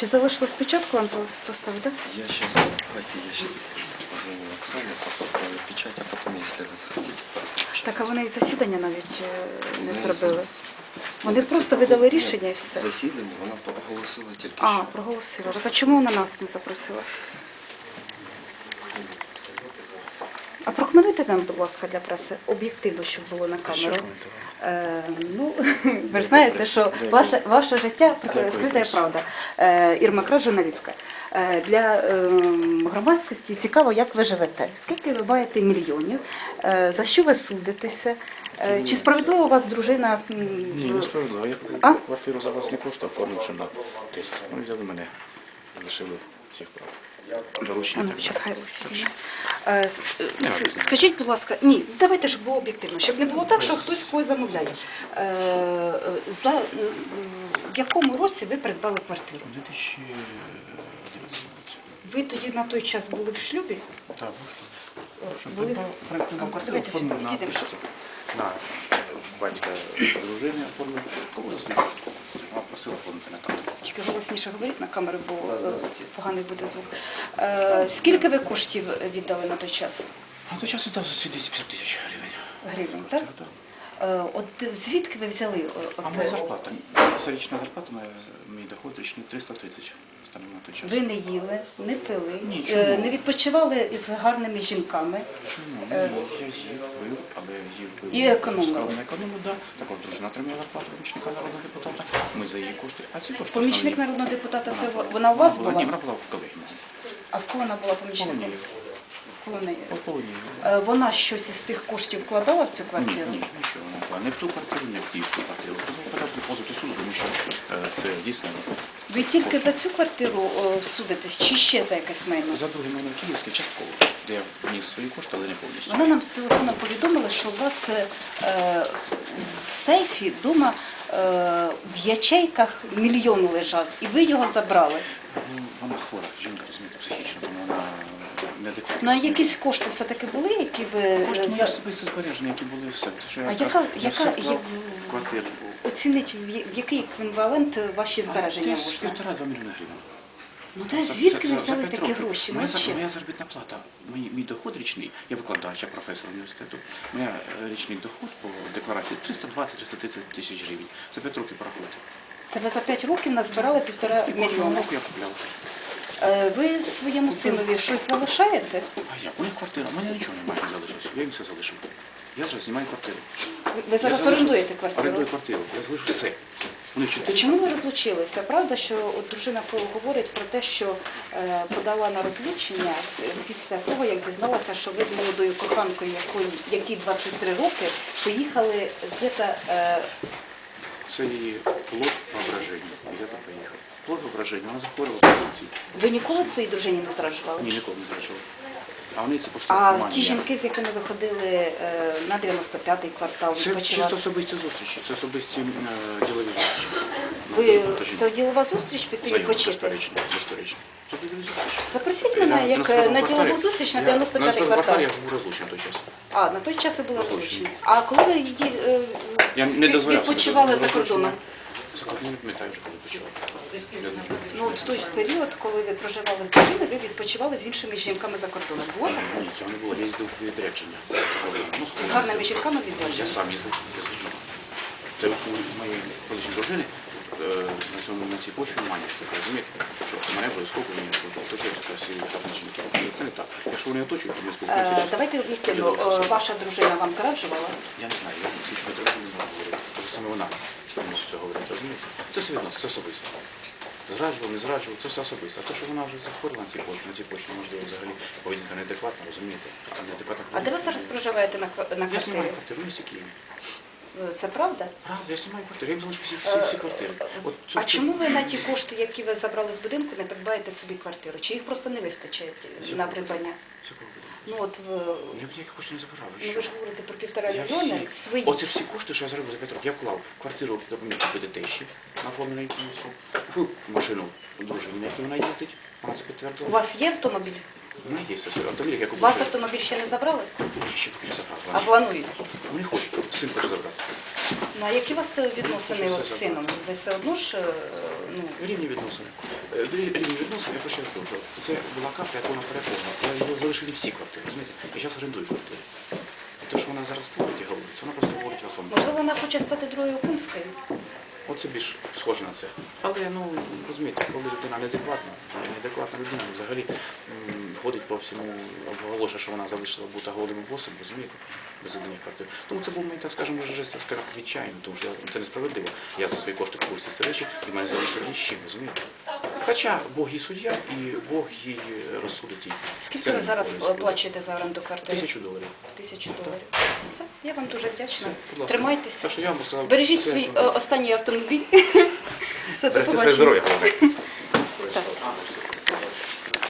Чи залишилось печатку вам поставити? так? Я сейчас, давайте я сейчас позвоню Оксане, поставлю печать, а потім, якщо ви захотите, Так, а вони і засідання навіть е, не зробили. Вони просто видали рішення і все. Засідання вона проголосила тільки А, що. проголосила. Так а чому вона нас не запросила? Прокоментуйте нам, будь ласка, для преси об'єктивно, щоб було на камеру. Е, ну, ви ж знаєте, що ваше, ваше життя скрита правда. Е, Ірма Краш, журналістка. Е, для е, громадськості цікаво, як ви живете. Скільки ви маєте мільйонів? Е, за що ви судитеся? Е, чи справедливо у вас дружина? м, Ні, не справедливо. Я А? квартиру за власні кошти оформив ще на тисяч. Ну, взяли мене, лишили всіх прав. Олексійовна. Е, Скажіть, будь ласка, ні, давайте, щоб було об'єктивно, щоб не було так, що хтось когось замовляє. Е, За, в якому році ви придбали квартиру? 2011 році. Ви тоді на той час були в шлюбі? Так, Були- придбав, придбав квартиру, давайте сюди підійдемо, На батька дружини оформив. Кого власні кошти? Вона просила оформити на карту. Тільки голосніше говоріть на камеру, бо е, здравствуйте. поганий буде звук. Е, Скільки ви коштів віддали на той час? На той час віддав 250 тисяч гривень. Гривень, так? Так. Е, От звідки ви взяли? е, А моя зарплата, річна зарплата, моя, мій доход річний 330 станом на той час. Ви не їли, не пили, Ні, е, не відпочивали із гарними жінками. Чому? Е, я їв, пив, але їв, пив. І економив. Скромно економив, да. Також дружина отримала зарплату помічника народного депутата. Ми за її кошти. А ці кошти Помічник народного депутата, це Вона- у вас була? Ні, вона була в колеги. мого. А в кого вона була помічником? Е, Вона щось із тих коштів вкладала в цю квартиру? ні, нічого не була. Не в ту квартиру, не в тій квартиру. Тому подав позов до суду, тому що е, це дійсно Ви тільки за цю квартиру судитесь, чи ще за якесь майно? за друге мене київське частково, де я вніс свої кошти, але не повністю. Вона нам телефоном повідомила, що у вас е, е, в сейфі вдома е, в ячейках мільйон лежав, і ви його забрали. Ну, вона хвора, жінка, розумієте, психічно, тому. Ну а якісь кошти все-таки були, які ви е, Кошти мої за... особисто збережені, які були все. Це, що я А якраз- яка- я яка все є в- квартиру? оцінить, в я- в який еквівалент ваші збереження Десь можна? півтора-два мільйони гривень. Ну За- звідки за- ви за взяли п'ять такі років. гроші? Моя, Ну, зар- чесно. моя заробітна плата, мій, мій доход річний, я викладач, я професор університету. Моя е, річний доход по декларації 320-330 тисяч гривень. За 5 років порахуйте. Це ви за 5 років назбирали півтора І кожного мільйона. року я купляв. Е, Ви своєму синові щось залишаєте? А як? У них квартира, у мене нічого немає, не залишилось. Я їм все залишив. Я вже знімаю квартиру. Ви- Ви зараз залишу- орендуєте квартиру? Орендую квартиру. Я залишу все. У них чотири. Чому ви розлучилися? Правда, що от дружина говорить про те, що е, подала на розлучення е, після того, як дізналася, що ви з молодою коханкою, якої якій 23 роки, поїхали где-то е, Це її плод воображення. Я там поїхав. Плод воображення, вона захворювала позиції. ви ніколи своїй дружині не зраджували? Ні, ніколи не зрачував. А вони це просто А ті жінки, з якими ви ходили е, на 95-й квартал, Це відпочивали? чисто особисті зустрічі, це особисті е, ділові зустрічі. Ви Це ділова зустріч піти відпочити? Безперечно, безперечно. Це ділові зустрічі. Запросіть мене як на е, на ділову зустріч на 95-й На 95-й квартал. я був розлучений той час. А, на той час ви були Розлучені. розлучені. А коли ви її е, Я не дозволяв собі відпочивали за кордоном? За кордоном не пам'ятаю вже, коли почував. Я не Ну, от в той період, коли ви проживали з дружиною, ви відпочивали з іншими жінками за кордоном. Було так? Ні, цього не було. Я їздив в відрядження. Ну, З гарними жінками Я сам їздив без жінок. Це у моєї колишньої дружини е, на цьому на цій почві немає таке, розумієте, що мене обов'язково не служать. Оточують всі гарні жінки. Але Це не так. Якщо вони оточують, то ми Е, спілкуємося. Давайте об'єктивно. Е, Ваша дружина вам зраджувала? Я не знаю, я слідчого треба не знаю говорити. Тому саме вона може це говорити, розумієте? Це все одно, це особисто. Зраджував, не зраджував, це все особисто. А те, що вона вже захворіла на цій почві, на цій почві, можливо, взагалі поведінка неадекватна, розумієте? А неадекватна А де ви зараз проживаєте на, ква- на Я знімаю квартиру в місті Києві. Е, Це правда? Правда, я знімаю квартиру, я залишу всі, всі, всі квартири. От цю- А цю- чому ви на ті кошти, які ви забрали з будинку, не придбаєте собі квартиру? Чи їх просто не вистачить на придбання? Ну от в Я б ніяких коштів не забирав. ви ну, ви ж говорите про півтора Я мільйона всі- свої. Оце всі кошти, що я заробив за 5 років. Я вклав в квартиру, допоміг купити тещі на оформленій кінцю. Купив машину дружині, на якій вона їздить. Вона це У вас є автомобіль? Мене є ось автомобіль, як я купив. Вас автомобіль ще не забрали? Ні, ще поки не забрав. А планують? Вони хочуть, син хоче забрати. Ну а які у вас відносини от з сином? Ви все одно ж е, ну, Рівні відносини. Е, Рівні відносини, я хочу сказати. це була карта, яку вона переповнила. Я її залишили всі квартири, розумієте? Я зараз орендую квартири. І те, що вона зараз творить і говорить, вона просто говорить вас вам. можливо вона хоче стати другою Кумською? Оце більш схоже на це. Але ну розумієте, коли людина неадекватна, неадекватна людина взагалі ходить по всьому, оголошує, що вона залишила бути голим босом, розумієте, без однієї квартир. Тому це був мій, так скажемо, жест, так скажемо, відчайно, тому що це несправедливо. Я за свої кошти купив всі ці речі, від мене залишили ні розумієте? Хоча Бог її суддя і Бог її розсудить її. Скільки Це ви не зараз обов'язково. плачуєте за оренду квартири? Тисячу доларів. Тисячу доларів. Все, я вам дуже вдячна. Будь ласка. Тримайтеся. Так що я вам сказав, Бережіть це- свій е, останній автомобіль. Все, до своє побачення. здоров'я, головне.